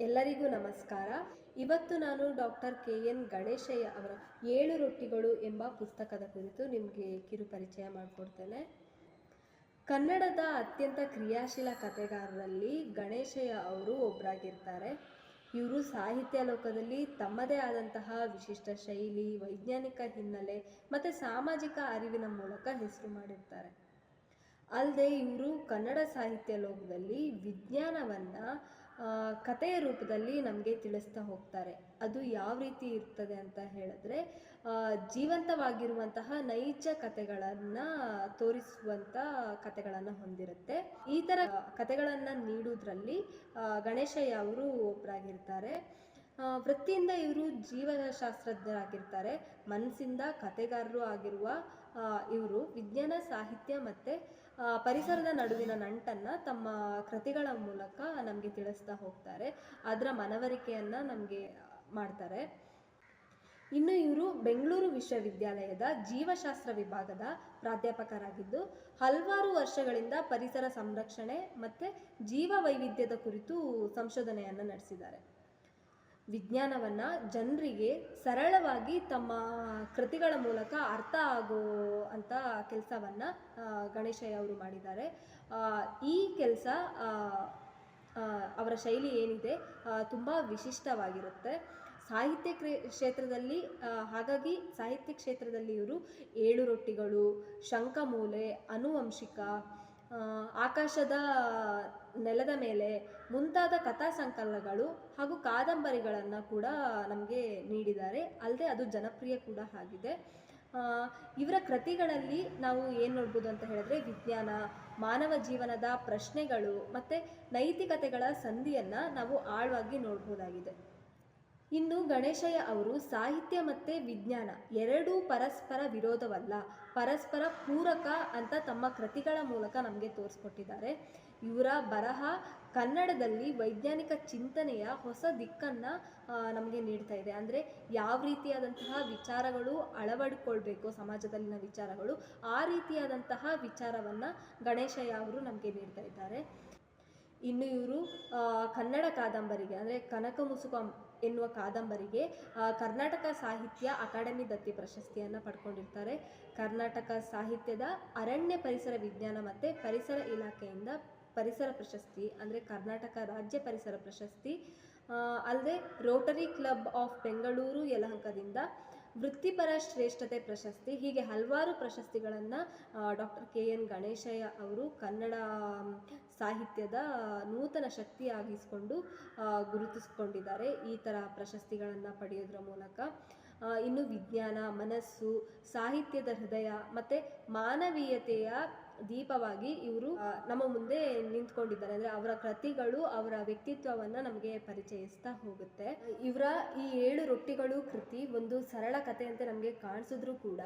ಎಲ್ಲರಿಗೂ ನಮಸ್ಕಾರ. ಇವತ್ತು ನಾನು ಡಾಕ್ಟರ್ ಕೆ ಎನ್ ಗಣೇಶಯ್ಯ ಅವರ ಏಳು ರೊಟ್ಟಿಗಳು ಎಂಬ ಪುಸ್ತಕದ ಕುರಿತು ನಿಮಗೆ ಕಿರು ಪರಿಚಯ ಮಾಡಿಕೊಡ್ತೇನೆ. ಕನ್ನಡದ ಅತ್ಯಂತ ಕ್ರಿಯಾಶೀಲ ಕಥೆಗಾರರಲ್ಲಿ ಗಣೇಶಯ್ಯ ಅವರು ಒಬ್ಬರಾಗಿರ್ತಾರೆ ಇವರು ಸಾಹಿತ್ಯ ಲೋಕದಲ್ಲಿ ತಮ್ಮದೇ ಆದಂತಹ ವಿಶಿಷ್ಟ ಶೈಲಿ, ವೈಜ್ಞಾನಿಕ ಹಿನ್ನೆಲೆ ಮತ್ತು ಸಾಮಾಜಿಕ ಅರಿವಿನ ಮೂಲಕ ಹೆಸರು ಮಾಡಿರ್ತಾರೆ. ಅಲ್ಲದೆ ಇವರು ಕನ್ನಡ ಸಾಹಿತ್ಯ ಲೋಕದಲ್ಲಿ ವಿಜ್ಞಾನವನ್ನು ಕಥೆಯ ರೂಪದಲ್ಲಿ ನಮಗೆ ತಿಳಿಸ್ತಾ ಹೋಗ್ತಾರೆ. ಅದು ಯಾವ ರೀತಿ ಇರ್ತದೆ ಅಂತ ಹೇಳಿದ್ರೆ ಜೀವಂತವಾಗಿರುವಂತಹ ನೈಜ ಕಥೆಗಳನ್ನು ತೋರಿಸುವಂಥ ಕಥೆಗಳನ್ನು ಹೊಂದಿರುತ್ತೆ. ಈ ತರ ಕಥೆಗಳನ್ನು ನೀಡುವುದರಲ್ಲಿ ಆ, ಗಣೇಶಯ್ಯ ಅವರು ಒಬ್ಬರಾಗಿರ್ತಾರೆ ವೃತ್ತಿಯಿಂದ ಇವರು ಜೀವಶಾಸ್ತ್ರಜ್ಞರಾಗಿರ್ತಾರೆ ಮನಸ್ಸಿಂದ ಕಥೆಗಾರರು ಆಗಿರುವ ಇವರು ವಿಜ್ಞಾನ ಸಾಹಿತ್ಯ ಮತ್ತು ಪರಿಸರದ ನಡುವಿನ ನಂಟನ್ನು ತಮ್ಮ ಕೃತಿಗಳ ಮೂಲಕ ನಮಗೆ ತಿಳಿಸ್ತಾ ಹೋಗ್ತಾರೆ. ಅದರ ಮನವರಿಕೆಯನ್ನು ನಮಗೆ ಮಾಡ್ತಾರೆ. ಇನ್ನು ಇವರು ಬೆಂಗಳೂರು ವಿಶ್ವವಿದ್ಯಾಲಯದ ಜೀವಶಾಸ್ತ್ರ ವಿಭಾಗದ ಪ್ರಾಧ್ಯಾಪಕರಾಗಿದ್ದು, ಹಲವಾರು ವರ್ಷಗಳಿಂದ ಪರಿಸರ ಸಂರಕ್ಷಣೆ ಮತ್ತು ಜೀವ ವೈವಿಧ್ಯದ ಕುರಿತು ಸಂಶೋಧನೆಯನ್ನು ನಡೆಸಿದ್ದಾರೆ. ವಿಜ್ಞಾನವನ್ನು ಜನರಿಗೆ ಸರಳವಾಗಿ ತಮ್ಮ ಕೃತಿಗಳ ಮೂಲಕ ಅರ್ಥ ಆಗೋ ಅಂತ ಕೆಲಸವನ್ನು ಗಣೇಶಯ್ಯ ಅವರು ಮಾಡಿದ್ದಾರೆ. ಈ ಕೆಲಸ ಅವರ ಶೈಲಿ ಏನಿದೆ ತುಂಬ ವಿಶಿಷ್ಟವಾಗಿರುತ್ತೆ. ಸಾಹಿತ್ಯ ಕ್ಷೇತ್ರದಲ್ಲಿ ಹಾಗಾಗಿ ಸಾಹಿತ್ಯ ಕ್ಷೇತ್ರದಲ್ಲಿ ಇವರು ಏಳು ರೊಟ್ಟಿಗಳು, ಶಂಖಮೂಲೆ, ಅನುವಂಶಿಕ ಆಕಾಶದ ನೆಲದ ಮೇಲೆ ಮುಂತಾದ ಕಥಾ ಸಂಕಲನಗಳು ಹಾಗೂ ಕಾದಂಬರಿಗಳನ್ನು ಕೂಡ ನಮಗೆ ನೀಡಿದ್ದಾರೆ. ಅಲ್ಲದೆ ಅದು ಜನಪ್ರಿಯ ಕೂಡ ಆಗಿದೆ. ಇವರ ಕೃತಿಗಳಲ್ಲಿ ನಾವು ಏನು ನೋಡ್ಬೋದು ಅಂತ ಹೇಳಿದ್ರೆ ವಿಜ್ಞಾನ, ಮಾನವ ಜೀವನದ ಪ್ರಶ್ನೆಗಳು ಮತ್ತು ನೈತಿಕತೆಗಳ ಸಂಧಿಯನ್ನು ನಾವು ಆಳವಾಗಿ ನೋಡ್ಬೋದಾಗಿದೆ. ಇನ್ನು ಗಣೇಶಯ್ಯ ಅವರು ಸಾಹಿತ್ಯ ಮತ್ತು ವಿಜ್ಞಾನ ಎರಡೂ ಪರಸ್ಪರ ವಿರೋಧವಲ್ಲ, ಪರಸ್ಪರ ಪೂರಕ ಅಂತ ತಮ್ಮ ಕೃತಿಗಳ ಮೂಲಕ ನಮಗೆ ತೋರಿಸ್ಕೊಟ್ಟಿದ್ದಾರೆ. ಇವರ ಬರಹ ಕನ್ನಡದಲ್ಲಿ ವೈಜ್ಞಾನಿಕ ಚಿಂತನೆಯ ಹೊಸ ದಿಕ್ಕನ್ನು ನಮಗೆ ನೀಡ್ತಾ ಇದೆ. ಅಂದರೆ ಯಾವ ರೀತಿಯಾದಂತಹ ವಿಚಾರಗಳು ಅಳವಡಿಕೊಳ್ಬೇಕು ಸಮಾಜದಲ್ಲಿನ ವಿಚಾರಗಳು, ಆ ರೀತಿಯಾದಂತಹ ವಿಚಾರವನ್ನು ಗಣೇಶಯ್ಯ ಅವರು ನಮಗೆ ನೀಡ್ತಾ ಇದ್ದಾರೆ. ಇನ್ನು ಇವರು ಕನ್ನಡ ಕಾದಂಬರಿಗೆ, ಅಂದರೆ ಕನಕ ಮುಸುಕ ಎನ್ನುವ ಕಾದಂಬರಿಗೆ ಕರ್ನಾಟಕ ಸಾಹಿತ್ಯ ಅಕಾಡೆಮಿ ದತ್ತಿ ಪ್ರಶಸ್ತಿಯನ್ನು ಪಡ್ಕೊಂಡಿರ್ತಾರೆ. ಕರ್ನಾಟಕ ಸಾಹಿತ್ಯದ ಅರಣ್ಯ ಪರಿಸರ ವಿಜ್ಞಾನ ಮತ್ತು ಪರಿಸರ ಇಲಾಖೆಯಿಂದ ಪರಿಸರ ಪ್ರಶಸ್ತಿ, ಅಂದರೆ ಕರ್ನಾಟಕ ರಾಜ್ಯ ಪರಿಸರ ಪ್ರಶಸ್ತಿ ಅಲ್ಲದೆ ರೋಟರಿ ಕ್ಲಬ್ ಆಫ್ ಬೆಂಗಳೂರು ಯಲಹಂಕದಿಂದ ವೃತ್ತಿಪರ ಶ್ರೇಷ್ಠತೆ ಪ್ರಶಸ್ತಿ, ಹೀಗೆ ಹಲವಾರು ಪ್ರಶಸ್ತಿಗಳನ್ನು ಡಾಕ್ಟರ್ ಕೆ ಎನ್ ಗಣೇಶಯ್ಯ ಅವರು ಕನ್ನಡ ಸಾಹಿತ್ಯದ ನೂತನ ಶಕ್ತಿಯಾಗಿಸಿಕೊಂಡು ಗುರುತಿಸಿಕೊಂಡಿದ್ದಾರೆ ಈ ಥರ ಪ್ರಶಸ್ತಿಗಳನ್ನು ಪಡೆಯೋದ್ರ ಮೂಲಕ. ಇನ್ನು ವಿಜ್ಞಾನ, ಮನಸ್ಸು, ಸಾಹಿತ್ಯದ ಹೃದಯ, ಮತ್ತು ಮಾನವೀಯತೆಯ ದೀಪವಾಗಿ ಇವರು ನಮ್ಮ ಮುಂದೆ ನಿಂತ್ಕೊಂಡಿದ್ದಾರೆ. ಅಂದ್ರೆ ಅವರ ಕೃತಿಗಳು, ಅವರ ವ್ಯಕ್ತಿತ್ವವನ್ನ ನಮಗೆ ಪರಿಚಯಿಸ್ತಾ ಹೋಗುತ್ತೆ. ಇವರ ಈ ಏಳು ರೊಟ್ಟಿಗಳು ಕೃತಿ ಒಂದು ಸರಳ ಕಥೆಯಂತೆ ನಮಗೆ ಕಾಣಿಸಿದ್ರೂ ಕೂಡ,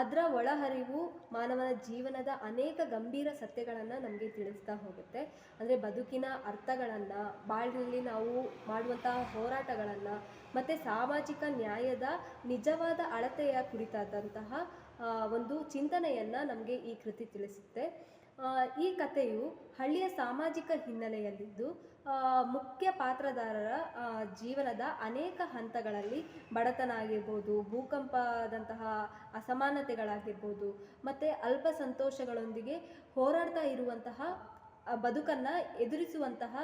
ಅದರ ಒಳಹರಿವು ಮಾನವನ ಜೀವನದ ಅನೇಕ ಗಂಭೀರ ಸತ್ಯಗಳನ್ನು ನಮಗೆ ತಿಳಿಸ್ತಾ ಹೋಗುತ್ತೆ. ಅಂದರೆ ಬದುಕಿನ ಅರ್ಥಗಳನ್ನು, ಬಾಳಿನಲ್ಲಿ ನಾವು ಮಾಡುವಂತಹ ಹೋರಾಟಗಳನ್ನು, ಮತ್ತು ಸಾಮಾಜಿಕ ನ್ಯಾಯದ ನಿಜವಾದ ಅಳತೆಯ ಕುರಿತಾದಂತಹ ಒಂದು ಚಿಂತನೆಯನ್ನು ನಮಗೆ ಈ ಕೃತಿ ತಿಳಿಸುತ್ತೆ. ಈ ಕಥೆಯು ಹಳ್ಳಿಯ ಸಾಮಾಜಿಕ ಹಿನ್ನೆಲೆಯಲ್ಲಿದ್ದು ಮುಖ್ಯ ಪಾತ್ರದಾರರ ಜೀವನದ ಅನೇಕ ಹಂತಗಳಲ್ಲಿ ಬಡತನ ಆಗಿರ್ಬೋದು ಭೂಕಂಪದಂತಹ ಅಸಮಾನತೆಗಳಾಗಿರ್ಬೋದು, ಮತ್ತು ಅಲ್ಪ ಸಂತೋಷಗಳೊಂದಿಗೆ ಹೋರಾಡ್ತಾ ಇರುವಂತಹ ಬದುಕನ್ನು ಎದುರಿಸುವಂತಹ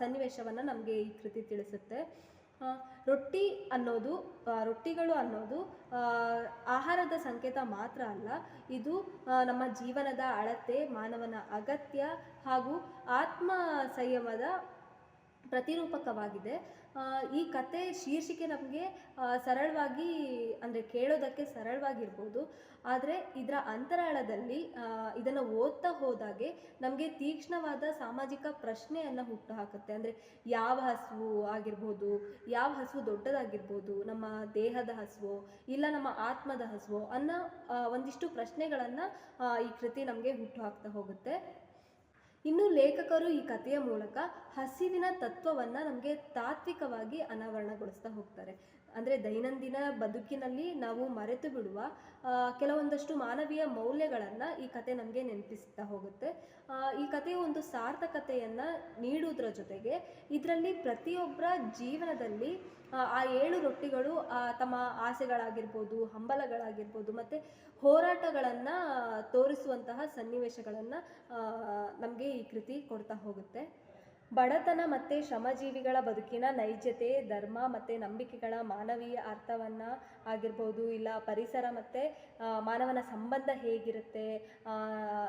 ಸನ್ನಿವೇಶವನ್ನು ನಮಗೆ ಈ ಕೃತಿ ತಿಳಿಸುತ್ತೆ. ರೊಟ್ಟಿ ಅನ್ನೋದು ರೊಟ್ಟಿಗಳು ಅನ್ನೋದು ಆಹಾರದ ಸಂಕೇತ ಮಾತ್ರ ಅಲ್ಲ. ಇದು ನಮ್ಮ ಜೀವನದ ಅಳತೆ, ಮಾನವನ ಅಗತ್ಯ ಹಾಗೂ ಆತ್ಮ ಸಂಯಮದ ಪ್ರತಿರೂಪಕವಾಗಿದೆ. ಈ ಕತೆ ಶೀರ್ಷಿಕೆ ನಮಗೆ ಸರಳವಾಗಿ, ಅಂದರೆ ಕೇಳೋದಕ್ಕೆ ಸರಳವಾಗಿರ್ಬೋದು. ಆದರೆ ಇದರ ಅಂತರಾಳದಲ್ಲಿ ಇದನ್ನು ಓದ್ತಾ ಹೋದಾಗೆ ನಮಗೆ ತೀಕ್ಷ್ಣವಾದ ಸಾಮಾಜಿಕ ಪ್ರಶ್ನೆಯನ್ನು ಹುಟ್ಟು ಹಾಕುತ್ತೆ ಅಂದರೆ ಯಾವ ಹಸುವು ಆಗಿರ್ಬೋದು, ಯಾವ ಹಸುವು ದೊಡ್ಡದಾಗಿರ್ಬೋದು, ನಮ್ಮ ದೇಹದ ಹಸುವು, ಇಲ್ಲ ನಮ್ಮ ಆತ್ಮದ ಹಸುವು ಅನ್ನೋ ಒಂದಿಷ್ಟು ಪ್ರಶ್ನೆಗಳನ್ನು ಈ ಕೃತಿ ನಮಗೆ ಹುಟ್ಟು ಹಾಕ್ತಾ ಹೋಗುತ್ತೆ. ಇನ್ನು ಲೇಖಕರು ಈ ಕಥೆಯ ಮೂಲಕ ಹಸಿವಿನ ತತ್ವವನ್ನು ನಮಗೆ ತಾತ್ವಿಕವಾಗಿ ಅನಾವರಣಗೊಳಿಸ್ತಾ ಹೋಗ್ತಾರೆ. ಅಂದರೆ ದೈನಂದಿನ ಬದುಕಿನಲ್ಲಿ ನಾವು ಮರೆತು ಬಿಡುವ ಕೆಲವೊಂದಷ್ಟು ಮಾನವೀಯ ಮೌಲ್ಯಗಳನ್ನು ಈ ಕತೆ ನಮಗೆ ನೆನಪಿಸ್ತಾ ಹೋಗುತ್ತೆ. ಈ ಕಥೆಯು ಒಂದು ಸಾರ್ಥಕತೆಯನ್ನು ನೀಡುವುದರ ಜೊತೆಗೆ ಇದರಲ್ಲಿ ಪ್ರತಿಯೊಬ್ಬರ ಜೀವನದಲ್ಲಿ ಆ, ಏಳು ರೊಟ್ಟಿಗಳು ತಮ್ಮ ಆಸೆಗಳಾಗಿರ್ಬೋದು ಹಂಬಲಗಳಾಗಿರ್ಬೋದು ಮತ್ತು ಹೋರಾಟಗಳನ್ನು ತೋರಿಸುವಂತಹ ಸನ್ನಿವೇಶಗಳನ್ನು ನಮಗೆ ಈ ಕೃತಿ ಕೊಡ್ತಾ ಹೋಗುತ್ತೆ. ಬಡತನ ಮತ್ತು ಶ್ರಮಜೀವಿಗಳ ಬದುಕಿನ ನೈಜತೆ, ಧರ್ಮ ಮತ್ತು ನಂಬಿಕೆಗಳ ಮಾನವೀಯ ಅರ್ಥವನ್ನು ಆಗಿರ್ಬೋದು, ಇಲ್ಲ ಪರಿಸರ ಮತ್ತು ಮಾನವನ ಸಂಬಂಧ ಹೇಗಿರುತ್ತೆ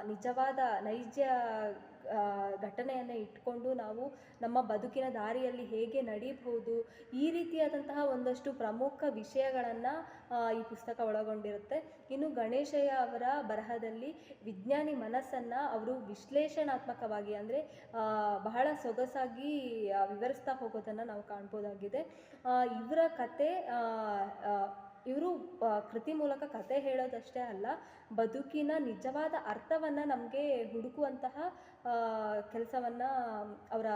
ನಿಜವಾದ ನೈಜ ಘಟನೆಯನ್ನು ಇಟ್ಕೊಂಡು ನಾವು ನಮ್ಮ ಬದುಕಿನ ದಾರಿಯಲ್ಲಿ ಹೇಗೆ ನಡೀಬಹುದು, ಈ ರೀತಿಯಾದಂತಹ ಒಂದಷ್ಟು ಪ್ರಮುಖ ವಿಷಯಗಳನ್ನು ಈ ಪುಸ್ತಕ ಒಳಗೊಂಡಿರುತ್ತೆ. ಇನ್ನು ಗಣೇಶಯ್ಯ ಅವರ ಬರಹದಲ್ಲಿ ವಿಜ್ಞಾನಿ ಮನಸ್ಸನ್ನು ಅವರು ವಿಶ್ಲೇಷಣಾತ್ಮಕವಾಗಿ ಅಂದರೆ ಬಹಳ ಸೊಗಸಾಗಿ ವಿವರಿಸ್ತಾ ಹೋಗೋದನ್ನು ನಾವು ಕಾಣ್ಬೋದಾಗಿದೆ. ಇವರ ಕತೆ ಇವರು ಕೃತಿ ಮೂಲಕ ಕತೆ ಹೇಳೋದಷ್ಟೇ ಅಲ್ಲ ಬದುಕಿನ ನಿಜವಾದ ಅರ್ಥವನ್ನು ನಮಗೆ ಹುಡುಕುವಂತಹ ಕೆಲಸವನ್ನು ಅವರ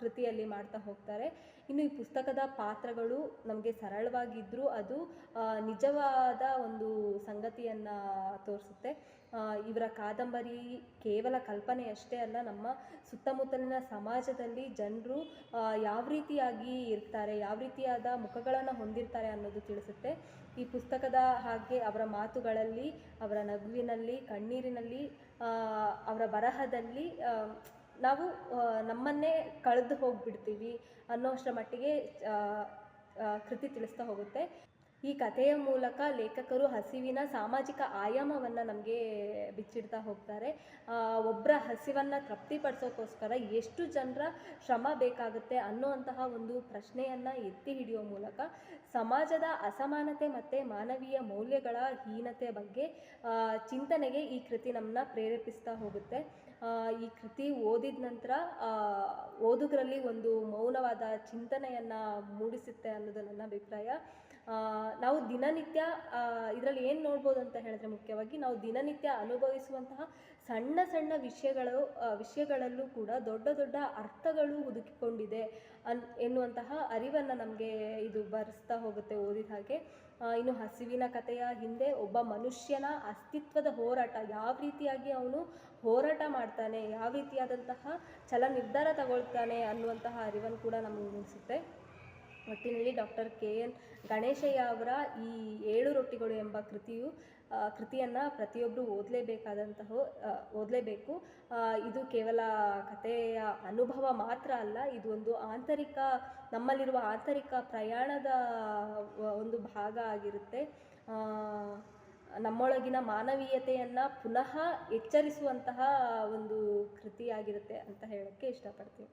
ಕೃತಿಯಲ್ಲಿ ಮಾಡ್ತಾ ಹೋಗ್ತಾರೆ. ಇನ್ನು ಈ ಪುಸ್ತಕದ ಪಾತ್ರಗಳು ನಮಗೆ ಸರಳವಾಗಿದ್ದರೂ ಅದು ನಿಜವಾದ ಒಂದು ಸಂಗತಿಯನ್ನು ತೋರಿಸುತ್ತೆ. ಇವರ ಕಾದಂಬರಿ ಕೇವಲ ಕಲ್ಪನೆಯಷ್ಟೇ ಅಲ್ಲ, ನಮ್ಮ ಸುತ್ತಮುತ್ತಲಿನ ಸಮಾಜದಲ್ಲಿ ಜನರು ಯಾವ ರೀತಿಯಾಗಿ ಇರ್ತಾರೆ, ಯಾವ ರೀತಿಯಾದ ಮುಖಗಳನ್ನು ಹೊಂದಿರ್ತಾರೆ ಅನ್ನೋದು ತಿಳಿಸುತ್ತೆ. ಈ ಪುಸ್ತಕದ ಹಾಗೆ ಅವರ ಮಾತುಗಳಲ್ಲಿ, ಅವರ ನಗುವಿನಲ್ಲಿ, ಕಣ್ಣೀರಿನಲ್ಲಿ ಅವರ ಬರಹದಲ್ಲಿ ನಾವು ನಮ್ಮನ್ನೇ ಕಳೆದು ಹೋಗ್ಬಿಡ್ತೀವಿ ಅನ್ನೋಷ್ಟರ ಮಟ್ಟಿಗೆ ಕೃತಿ ತಿಳಿಸ್ತಾ ಹೋಗುತ್ತೆ. ಈ ಕಥೆಯ ಮೂಲಕ ಲೇಖಕರು ಹಸಿವಿನ ಸಾಮಾಜಿಕ ಆಯಾಮವನ್ನು ನಮಗೆ ಬಿಚ್ಚಿಡ್ತಾ ಹೋಗ್ತಾರೆ. ಒಬ್ಬರ ಹಸಿವನ್ನು ತೃಪ್ತಿಪಡಿಸೋಕ್ಕೋಸ್ಕರ ಎಷ್ಟು ಜನರ ಶ್ರಮ ಬೇಕಾಗುತ್ತೆ ಅನ್ನುವಂತಹ ಒಂದು ಪ್ರಶ್ನೆಯನ್ನು ಎತ್ತಿ ಹಿಡಿಯೋ ಮೂಲಕ ಸಮಾಜದ ಅಸಮಾನತೆ ಮತ್ತು ಮಾನವೀಯ ಮೌಲ್ಯಗಳ ಹೀನತೆ ಬಗ್ಗೆ ಚಿಂತನೆಗೆ ಈ ಕೃತಿ ನಮ್ಮನ್ನ ಪ್ರೇರೇಪಿಸ್ತಾ ಹೋಗುತ್ತೆ. ಈ ಕೃತಿ ಓದಿದ ನಂತರ ಓದುಗರಲ್ಲಿ ಒಂದು ಮೌನವಾದ ಚಿಂತನೆಯನ್ನು ಮೂಡಿಸುತ್ತೆ ಅನ್ನೋದು ನನ್ನ ಅಭಿಪ್ರಾಯ. ನಾವು ದಿನನಿತ್ಯ ಇದರಲ್ಲಿ ಏನು ನೋಡ್ಬೋದು ಅಂತ ಹೇಳಿದ್ರೆ ಮುಖ್ಯವಾಗಿ ನಾವು ದಿನನಿತ್ಯ ಅನುಭವಿಸುವಂತಹ ಸಣ್ಣ ಸಣ್ಣ ವಿಷಯಗಳು ವಿಷಯಗಳಲ್ಲೂ ಕೂಡ ದೊಡ್ಡ ದೊಡ್ಡ ಅರ್ಥಗಳು ಹುದುಕಿಕೊಂಡಿದೆ ಅನ್, ಎನ್ನುವಂತಹ ಅರಿವನ್ನು ನಮಗೆ ಇದು ಬರೆಸ್ತಾ ಹೋಗುತ್ತೆ ಓದಿದ ಹಾಗೆ. ಇನ್ನು ಹಸಿವಿನ ಕಥೆಯ ಹಿಂದೆ ಒಬ್ಬ ಮನುಷ್ಯನ ಅಸ್ತಿತ್ವದ ಹೋರಾಟ, ಯಾವ ರೀತಿಯಾಗಿ ಅವನು ಹೋರಾಟ ಮಾಡ್ತಾನೆ, ಯಾವ ರೀತಿಯಾದಂತಹ ಛಲ ನಿರ್ಧಾರ ತಗೊಳ್ತಾನೆ ಅನ್ನುವಂತಹ ಅರಿವನ್ನು ಕೂಡ ನಮಗೆ ಮೂಡಿಸುತ್ತೆ. ಒಟ್ಟಿನಲ್ಲಿ ಡಾಕ್ಟರ್ ಕೆ ಎನ್ ಗಣೇಶಯ್ಯ ಅವರ ಈ ಏಳು ರೊಟ್ಟಿಗಳು ಎಂಬ ಕೃತಿಯು ಕೃತಿಯನ್ನು ಪ್ರತಿಯೊಬ್ಬರು ಓದಲೇಬೇಕಾದಂತಹ ಓದಲೇಬೇಕು. ಇದು ಕೇವಲ ಕಥೆಯ ಅನುಭವ ಮಾತ್ರ ಅಲ್ಲ, ಇದು ಒಂದು ಆಂತರಿಕ, ನಮ್ಮಲ್ಲಿರುವ ಆಂತರಿಕ ಪ್ರಯಾಣದ ಒಂದು ಭಾಗ ಆಗಿರುತ್ತೆ. ನಮ್ಮೊಳಗಿನ ಮಾನವೀಯತೆಯನ್ನು ಪುನಃ ಎಚ್ಚರಿಸುವಂತಹ ಒಂದು ಕೃತಿಯಾಗಿರುತ್ತೆ ಅಂತ ಹೇಳೋಕ್ಕೆ ಇಷ್ಟಪಡ್ತೀನಿ.